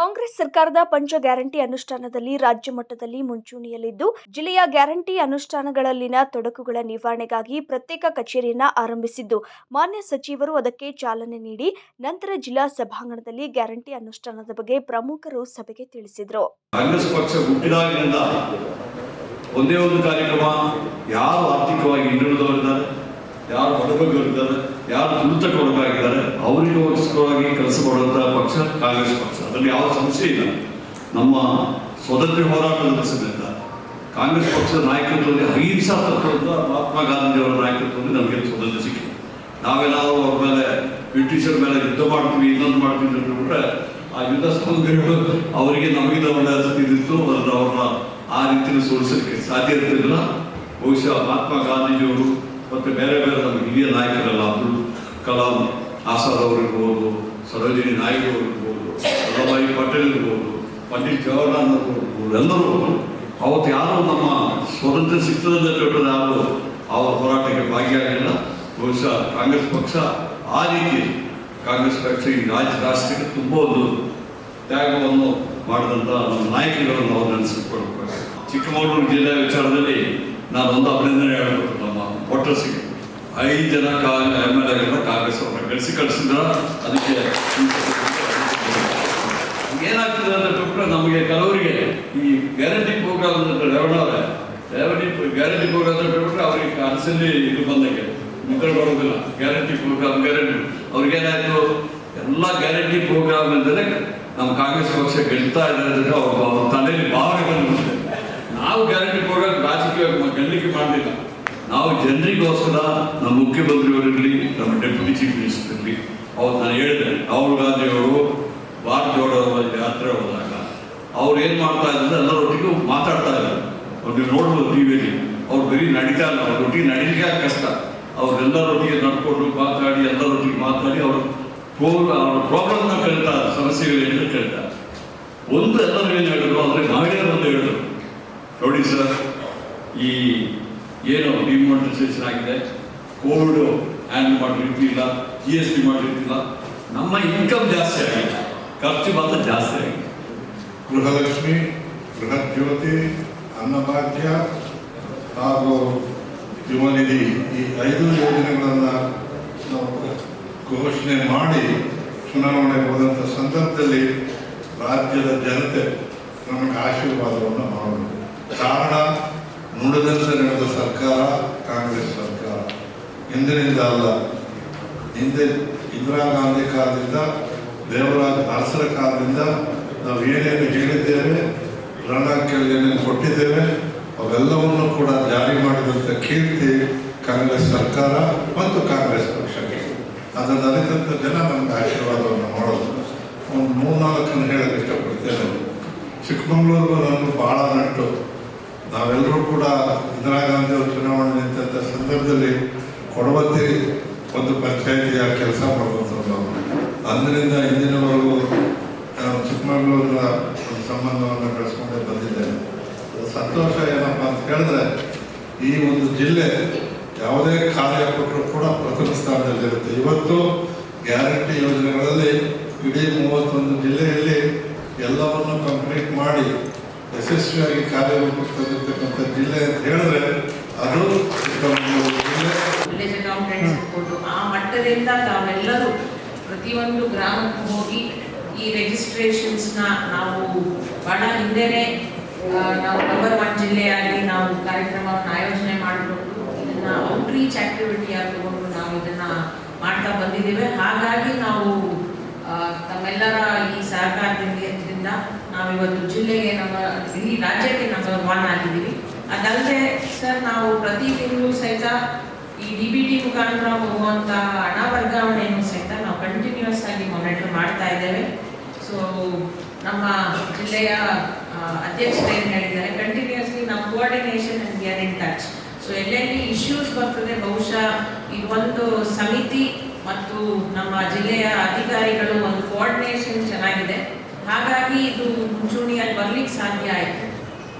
ಕಾಂಗ್ರೆಸ್ ಸರ್ಕಾರದ ಪಂಚ ಗ್ಯಾರಂಟಿ ಅನುಷ್ಠಾನದಲ್ಲಿ ರಾಜ್ಯ ಮಟ್ಟದಲ್ಲಿ ಮುಂಚೂಣಿಯಲ್ಲಿದ್ದು, ಜಿಲ್ಲೆಯ ಗ್ಯಾರಂಟಿ ಅನುಷ್ಠಾನಗಳಲ್ಲಿನ ತೊಡಕುಗಳ ನಿವಾರಣೆಗಾಗಿ ಪ್ರತ್ಯೇಕ ಕಚೇರಿಯನ್ನ ಆರಂಭಿಸಿದ್ದು. ಮಾನ್ಯ ಸಚಿವರು ಅದಕ್ಕೆ ಚಾಲನೆ ನೀಡಿ, ನಂತರ ಜಿಲ್ಲಾ ಸಭಾಂಗಣದಲ್ಲಿ ಗ್ಯಾರಂಟಿ ಅನುಷ್ಠಾನದ ಬಗ್ಗೆ ಪ್ರಮುಖರು ಸಭೆಗೆ ತಿಳಿಸಿದರು. ಕಾಂಗ್ರೆಸ್ ಪಕ್ಷ ಹುಟ್ಟಿದಾಗಿನಿಂದ ಒಂದೇ ಒಂದು ಕಾರ್ಯಕ್ರಮ ಯಾರು ಆರ್ಥಿಕವಾಗಿ ಹಿಂದುಳಿದವರಿದ್ದಾರೆ, ಯಾರು ಯಾರು ಅವರಿಗೋಸ್ಕರವಾಗಿ ಕೆಲಸ ಮಾಡುವಂತಹ ಪಕ್ಷ ಕಾಂಗ್ರೆಸ್ ಪಕ್ಷ. ಅದರಲ್ಲಿ ಯಾವ ಸಮಸ್ಯೆ ಇಲ್ಲ. ನಮ್ಮ ಸ್ವತಂತ್ರ ಹೋರಾಟದ ಸಮೇತ ಕಾಂಗ್ರೆಸ್ ಪಕ್ಷದ ನಾಯಕತ್ವದಲ್ಲಿ ಅಹಿಂಸಾ ತತ್ವದಿಂದ ಮಹಾತ್ಮ ಗಾಂಧಿಯವರ ನಾಯಕತ್ವದಲ್ಲಿ ನಮಗೆ ಸ್ವತಂತ್ರ ಸಿಕ್ಕಿದೆ. ನಾವೆಲ್ಲಾದರೂ ಅವ್ರ ಮೇಲೆ, ಬ್ರಿಟಿಷರ ಮೇಲೆ ಯುದ್ಧ ಮಾಡ್ತೀವಿ, ಇನ್ನೊಂದು ಮಾಡ್ತೀವಿ ಅಂತ ಆ ಯುದ್ಧ ಸಾಮಗ್ರಿಗಳು ಅವರಿಗೆ ನಮಗಿದ ಇದಿತ್ತು ಅದನ್ನು ಅವ್ರನ್ನ ಆ ರೀತಿಯಲ್ಲಿ ಸೋಲಿಸಲಿಕ್ಕೆ ಸಾಧ್ಯ ಇರ್ತಿರಲಿಲ್ಲ. ಬಹುಶಃ ಮಹಾತ್ಮ ಗಾಂಧೀಜಿಯವರು ಮತ್ತು ಬೇರೆ ಬೇರೆ ನಮ್ಮ ಹಿರಿಯ ನಾಯಕರೆಲ್ಲ ಅಬ್ದುಲ್ ಕಲಾಂ ಆಸಾದ್ ಅವರು ಇರ್ಬೋದು ಸರೋಜಿನಿ ನಾಯ್ಡು ಅವರು ಇರ್ಬೋದು ವಲ್ಲಭಾಯಿ ಪಟೇಲ್ ಇರ್ಬೋದು ಪಂಡಿತ್ ಜವಾಹರ್ಲಾಲ್ ಇರ್ಬೋದು, ಎಲ್ಲರೂ ಅವತ್ತು ಯಾರು ನಮ್ಮ ಸ್ವತಂತ್ರ ಸಿಕ್ತದ ಯಾರು, ಅವರ ಹೋರಾಟಕ್ಕೆ ಭಾಗಿಯಾಗಲಿಲ್ಲ ಬಹುಶಃ ಕಾಂಗ್ರೆಸ್ ಪಕ್ಷ ಆ ರೀತಿ, ಕಾಂಗ್ರೆಸ್ ಪಕ್ಷ ಈ ರಾಜ್ಯ ರಾಷ್ಟ್ರಕ್ಕೆ ತುಂಬ ಒಂದು ತ್ಯಾಗವನ್ನು ಮಾಡಿದಂಥ ನಮ್ಮ ನಾಯಕರುಗಳನ್ನು ನಾವು ನೆನೆಸಿಕೊಳ್ಬೇಕು ಚಿಕ್ಕಮಗಳೂರು ಜಿಲ್ಲೆಯ ವಿಚಾರದಲ್ಲಿ ನಾನು ಒಂದು ಅಭಿನಂದನೆ ಹೇಳಬೇಕು ನಮ್ಮ ವೋಟರ್ಸಿಗೆ. ಐದು ಜನ ಎಂ ಎಲ್ ಎಗಳನ್ನ ಕಾಂಗ್ರೆಸ್ ಅವ್ರನ್ನ ಕಳಿಸಿ ಕಳಿಸಿದ್ರ ಅದಕ್ಕೆ ಏನಾಗ್ತದೆ ಅಂತ ಬಿಟ್ಟರೆ ನಮಗೆ ಕೆಲವರಿಗೆ ಈ ಗ್ಯಾರಂಟಿ ಪ್ರೋಗ್ರಾಮ್ ಅಂತ ರೇವಣ್ಣ ಅವರೇ ಗ್ಯಾರಂಟಿ ಪ್ರೋಗ್ರಾಮ್ ಅಂತ ಬಿಟ್ಬಿಟ್ರೆ ಅವ್ರಿಗೆ ಕನಸಲ್ಲಿ ಇದು ಬಂದಂಗೆ, ನಿದ್ರೆ ಬರೋದಿಲ್ಲ ಗ್ಯಾರಂಟಿ ಪ್ರೋಗ್ರಾಮ್ ಗ್ಯಾರಂಟಿ ಅವ್ರಿಗೇನಾಯ್ತು, ಎಲ್ಲ ಗ್ಯಾರಂಟಿ ಪ್ರೋಗ್ರಾಮ್ ಅಂದರೆ ನಮ್ಮ ಕಾಂಗ್ರೆಸ್ ಪಕ್ಷ ಗೆಲ್ತಾ ಇದ್ದಾರೆ ಅವ್ರ ತಲೆಯಲ್ಲಿ ಭಾವನೆ ಬಂದ್ಬಿಟ್ಟಿದೆ ನಾವು ಗ್ಯಾರಂಟಿ ಪ್ರೋಗ್ರಾಮ್ ರಾಜಕೀಯ ಗೆಲ್ಲಿಕೆ ಮಾಡಲಿಲ್ಲ. ನಾವು ಜನರಿಗೋಸ್ಕರ ನಮ್ಮ ಮುಖ್ಯಮಂತ್ರಿಯವರಿರಲಿ, ನಮ್ಮ ಡೆಪ್ಯೂಟಿ ಚೀಫ್ ಮಿನಿಸ್ಟರ್ ಇರಲಿ, ಅವ್ರು ನಾನು ಹೇಳಿದೆ ರಾಹುಲ್ ಗಾಂಧಿ ಅವರು ಭಾರತ್ ಜೋಡೋ ಯಾತ್ರೆ ಹೋದಾಗ ಅವ್ರು ಏನು ಮಾಡ್ತಾ ಇದ್ದಾರೆ, ಎಲ್ಲರೊಟ್ಟಿಗೂ ಮಾತಾಡ್ತಾ ಇದ್ದಾರೆ. ಅವ್ರಿಗೆ ನೋಡ್ಬೋದು ಟಿ ವಿಯಲ್ಲಿ, ಅವ್ರು ಬರೀ ನಡೀತಾ ಇಲ್ಲ ಅವ್ರೊಟ್ಟಿಗೆ ನಡೀಲಿಕ್ಕೆ ಕಷ್ಟ? ಅವ್ರೆಲ್ಲರೊಟ್ಟಿಗೆ ನಡ್ಕೊಂಡು ಮಾತಾಡಿ, ಎಲ್ಲರೊಟ್ಟಿಗೆ ಮಾತಾಡಿ, ಅವ್ರ ಅವ್ರ ಪ್ರಾಬ್ಲಮ್ನ ಕೇಳ್ತಾರೆ ಸಮಸ್ಯೆಗಳೇನು ಕೇಳ್ತಾರೆ ಒಂದು ಎಲ್ಲರೂ ಏನು ಹೇಳಿದ್ರು ಅಂದರೆ ಮಹಿಳೆಯರು ಅಂತ ಹೇಳಿದ್ರು. ನೋಡಿ ಸರ್, ಈ ಏನು ಡಿಮಾನಿಟೈಸೇಷನ್ ಆಗಿದೆ. ಕೋವಿಡ್ ಹ್ಯಾಂಡಲ್ ಮಾಡೋ ರೀತಿ ಇಲ್ಲ ಜಿ ಎಸ್ ಟಿ ಮಾಡೋ ರೀತಿ ಇಲ್ಲ ನಮ್ಮ ಇನ್ಕಮ್ ಜಾಸ್ತಿ ಆಗಿದೆ. ಖರ್ಚು ಮಾತ್ರ ಜಾಸ್ತಿ ಆಗಿದೆ. ಗೃಹಲಕ್ಷ್ಮಿ ಬೃಹತ್ ಜ್ಯೋತಿ ಅನ್ನಭಾಗ್ಯ ಹಾಗೂ ಯುವನಿಧಿ ಈ ಐದು ಯೋಜನೆಗಳನ್ನು ನಾವು ಘೋಷಣೆ ಮಾಡಿ ಚುನಾವಣೆ ಹೋದಂಥ ಸಂದರ್ಭದಲ್ಲಿ ರಾಜ್ಯದ ಜನತೆ ನಮಗೆ ಆಶೀರ್ವಾದವನ್ನು ಮಾಡಬೇಕು ಕಾರಣ ನುಡಿದಂತೆ ನಡೆದ ಸರ್ಕಾರ, ಕಾಂಗ್ರೆಸ್ ಸರ್ಕಾರ. ಹಿಂದಿನಿಂದ ಅಲ್ಲ. ಹಿಂದೆ ಇಂದಿರಾ ಗಾಂಧಿ ಕಾಲದಿಂದ, ದೇವರಾಜ ಅರಸರ ಕಾಲದಿಂದ ನಾವು ಏನೇನು ಹೇಳಿದ್ದೇವೆ ಪ್ರಣಾಳಿಕೆಯಲ್ಲಿ ಏನೇನು ಕೊಟ್ಟಿದ್ದೇವೆ, ಅವೆಲ್ಲವನ್ನು ಕೂಡ ಜಾರಿ ಮಾಡಿದಂಥ ಕೀರ್ತಿ ಕಾಂಗ್ರೆಸ್ ಸರ್ಕಾರ ಮತ್ತು ಕಾಂಗ್ರೆಸ್ ಪಕ್ಷಕ್ಕೆ. ಅದನ್ನು ಅರಿತಂಥ ಜನ ನಮಗೆ ಆಶೀರ್ವಾದವನ್ನು ಮಾಡೋದು. ಒಂದು ಮೂರ್ನಾಲ್ಕನ್ನು ಹೇಳಕ್ಕೆ ಇಷ್ಟಪಡ್ತೇನೆ. ಚಿಕ್ಕಮಗಳೂರು ನಾನು ಭಾಳ ನಟ್ಟು. ನಾವೆಲ್ಲರೂ ಕೂಡ ಇಂದಿರಾ ಗಾಂಧಿ ಅವರು ಚುನಾವಣೆ ನಿಂತ ಸಂದರ್ಭದಲ್ಲಿ ಕೊಡವತ್ತಿ ಒಂದು ಪಂಚಾಯಿತಿಯ ಕೆಲಸ ಮಾಡುವಂಥದ್ದು ಅಂದಿನಿಂದ ಇಂದಿನವರೆಗೂ ಚಿಕ್ಕಮಗಳೂರಿನ ಒಂದು ಸಂಬಂಧವನ್ನು ಬೆಳೆಸ್ಕೊಂಡೇ ಬಂದಿದ್ದೇನೆ. ಸಂತೋಷ ಏನಪ್ಪ ಅಂತ ಕೇಳಿದ್ರೆ ಈ ಒಂದು ಜಿಲ್ಲೆ ಯಾವುದೇ ಕಾರ್ಯ ಕೊಟ್ಟರು ಕೂಡ ಪ್ರಥಮ ಸ್ಥಾನದಲ್ಲಿರುತ್ತೆ. ಇವತ್ತು ಗ್ಯಾರಂಟಿ ಯೋಜನೆಗಳಲ್ಲಿ ಇಡೀ ಮೂವತ್ತೊಂದು ಜಿಲ್ಲೆಯಲ್ಲಿ ಎಲ್ಲವನ್ನು ಕಂಪ್ಲೀಟ್ ಮಾಡಿ ಯಶಸ್ವಿಯಾಗಿ ಕಾರ್ಯರೂಪಕ್ಕೆ ತಂದಿರ್ತಕ್ಕಂಥ ಜಿಲ್ಲೆ ಅಂತ ಹೇಳಿದ್ರೆ ಅದು ಜಿಲ್ಲೆ ವಿಲೇಜ್ ಅಕೌಂಟೆಂಟ್ಸ್ ಇರ್ಬೋದು ಆ ಮಟ್ಟದಿಂದ ತಾವೆಲ್ಲರೂ ಪ್ರತಿಯೊಂದು ಗ್ರಾಮಕ್ಕೂ ಹೋಗಿ ಈ ನ ನಾವು ಬಹಳ ಹಿಂದೆನೇ ನಾವು ನಂಬರ್ ಒನ್ ಜಿಲ್ಲೆಯಾಗಿ ನಾವು ಕಾರ್ಯಕ್ರಮವನ್ನು ಆಯೋಜನೆ ಮಾಡಿಕೊಂಡು ಇದನ್ನ ಔಟ್ರೀಚ್ ಆಕ್ಟಿವಿಟಿ ಆಗಿ ತಗೊಂಡು ನಾವು ಇದನ್ನ ಮಾಡ್ತಾ ಬಂದಿದ್ದೇವೆ. ಹಾಗಾಗಿ ನಾವು ತಮ್ಮೆಲ್ಲರ ಈ ಸಹಕಾರದಿಂದ ನಾವಿವತ್ತು ಜಿಲ್ಲೆಗೆ ನಮ್ಮ ಇಡೀ ರಾಜ್ಯಕ್ಕೆ ನಂಬರ್ ಒನ್ ಆಗಿದ್ದೀವಿ. ಅದಲ್ಲದೆ ಸರ್, ನಾವು ಪ್ರತಿ ತಿಂಗಳು ಸಹಿತ ಈ ಡಿ ಬಿ ಟಿ ಮುಖಾಂತರ ಹೋಗುವಂಥ ಹಣ ವರ್ಗಾವಣೆಯನ್ನು ಸಹಿತ ನಾವು ಕಂಟಿನ್ಯೂಸ್ ಆಗಿ ಮಾನಿಟರ್ ಮಾಡ್ತಾ ಇದ್ದೇವೆ. ಸೊ ನಮ್ಮ ಜಿಲ್ಲೆಯ ಅಧ್ಯಕ್ಷರು ಏನು ಹೇಳಿದ್ದಾರೆ ಕಂಟಿನ್ಯೂಸ್ಲಿ ನಾವು coordination and are in touch so ಎಲ್ಲೆಲ್ಲಿ ಇಶ್ಯೂಸ್ ಬರ್ತದೆ, ಬಹುಶಃ ಈ ಒಂದು ಸಮಿತಿ ಮತ್ತು ನಮ್ಮ ಜಿಲ್ಲೆಯ ಅಧಿಕಾರಿಗಳು ಒಂದು ಕೋಆರ್ಡಿನೇಷನ್ ಚೆನ್ನಾಗಿದೆ. ಹಾಗಾಗಿ ಇದು ಮುಂಚೂಣಿಯಲ್ಲಿ ಬರ್ಲಿಕ್ಕೆ ಸಾಧ್ಯ ಆಯಿತು.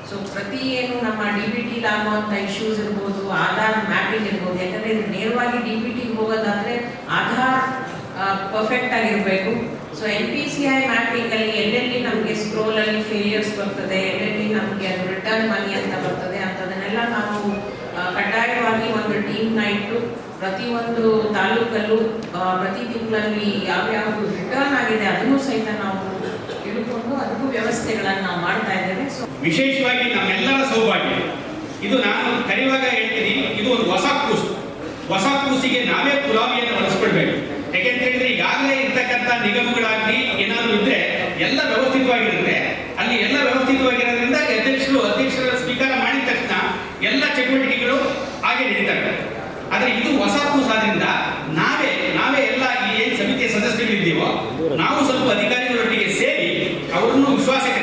ಸೊ ಪ್ರತಿ ಏನು ನಮ್ಮ ಡಿ ಬಿ ಟಿಲಿ ಆಗುವಂಥ ಇಶ್ಯೂಸ್ ಇರ್ಬೋದು, ಆಧಾರ್ ಮ್ಯಾಪಿಂಗ್ ಇರ್ಬೋದು, ಯಾಕಂದರೆ ಇದು ನೇರವಾಗಿ ಡಿ ಬಿ ಟಿಗೆ ಹೋಗೋದಾದರೆ ಆಧಾರ್ ಪರ್ಫೆಕ್ಟ್ ಆಗಿರಬೇಕು. So N P C I ಮ್ಯಾಪಿಂಗಲ್ಲಿ ಎಲ್ಲೆಲ್ಲಿ ನಮಗೆ ಸ್ಕ್ರೋಲಲ್ಲಿ ಫೇಲಿಯರ್ಸ್ ಬರ್ತದೆ, ಎಲ್ಲೆಲ್ಲಿ ನಮಗೆ ಅದು ರಿಟರ್ನ್ ಮನಿ ಅಂತ ಬರ್ತದೆ ಅಂತದನ್ನೆಲ್ಲ ನಾವು ಕಡ್ಡಾಯವಾಗಿ ಒಂದು ಟೀಮ್ನ ಇಟ್ಟು ಪ್ರತಿಯೊಂದು ತಾಲೂಕಲ್ಲೂ ಪ್ರತಿ ತಿಂಗಳಲ್ಲಿ ಯಾವ್ಯಾವ ರಿಟರ್ನ್ ಆಗಿದೆ ಅದನ್ನು ಸಹಿತ ನಾವು ತಿಳ್ಕೊಂಡು ಅದಕ್ಕೂ ವ್ಯವಸ್ಥೆಗಳನ್ನು ನಾವು ಮಾಡ್ತಾ ಇದ್ದೇವೆ ಸೊ ವಿಶೇಷವಾಗಿ ನಮ್ಮೆಲ್ಲರ ಸೌಭಾಗ್ಯ. ಇದು ನಾನು ಕರೆಯುವಾಗ ಹೇಳ್ತೀನಿ, ಇದು ಒಂದು ಹೊಸ ಕೂಸು ಹೊಸ ಕೂಸಿಗೆ ನಾವೇ ಗುಲಾಬಿಯನ್ನು ಬಳಸ್ಕೊಳ್ಬೇಕು ಯಾಕೆಂತ ಹೇಳಿದ್ರೆ ಈಗಾಗಲೇ ಇರ್ತಕ್ಕಂಥ ನಿಗಮಗಳಾಗ್ಲಿ, ಏನಾದ್ರು ಇದ್ರೆ ಎಲ್ಲ ವ್ಯವಸ್ಥಿತವಾಗಿರುತ್ತೆ. ಅಲ್ಲಿ ಎಲ್ಲ ವ್ಯವಸ್ಥಿತವಾಗಿರೋದ್ರಿಂದ ಅಧ್ಯಕ್ಷರು ಅಧ್ಯಕ್ಷರ ಸ್ವೀಕಾರ ಮಾಡಿದ ತಕ್ಷಣ ಎಲ್ಲ ಚಟುವಟಿಕೆಗಳು ಹಾಗೆ ನಡೀತವೆ ಆದ್ರೆ ಇದು ಹೊಸ ಕೂಸಾದ್ರಿಂದ ನಾವೇ ನಾವೇ ಎಲ್ಲ ಈ ಸಮಿತಿಯ ಸಮಿತಿಯ ಸದಸ್ಯರಿದ್ದೀವೋ, ನಾವು ಸ್ವಲ್ಪ ಅಧಿಕಾರಿಗಳೊಟ್ಟಿಗೆ ಸೇರಿ ಅವರನ್ನು ವಿಶ್ವಾಸಕ್ಕೆ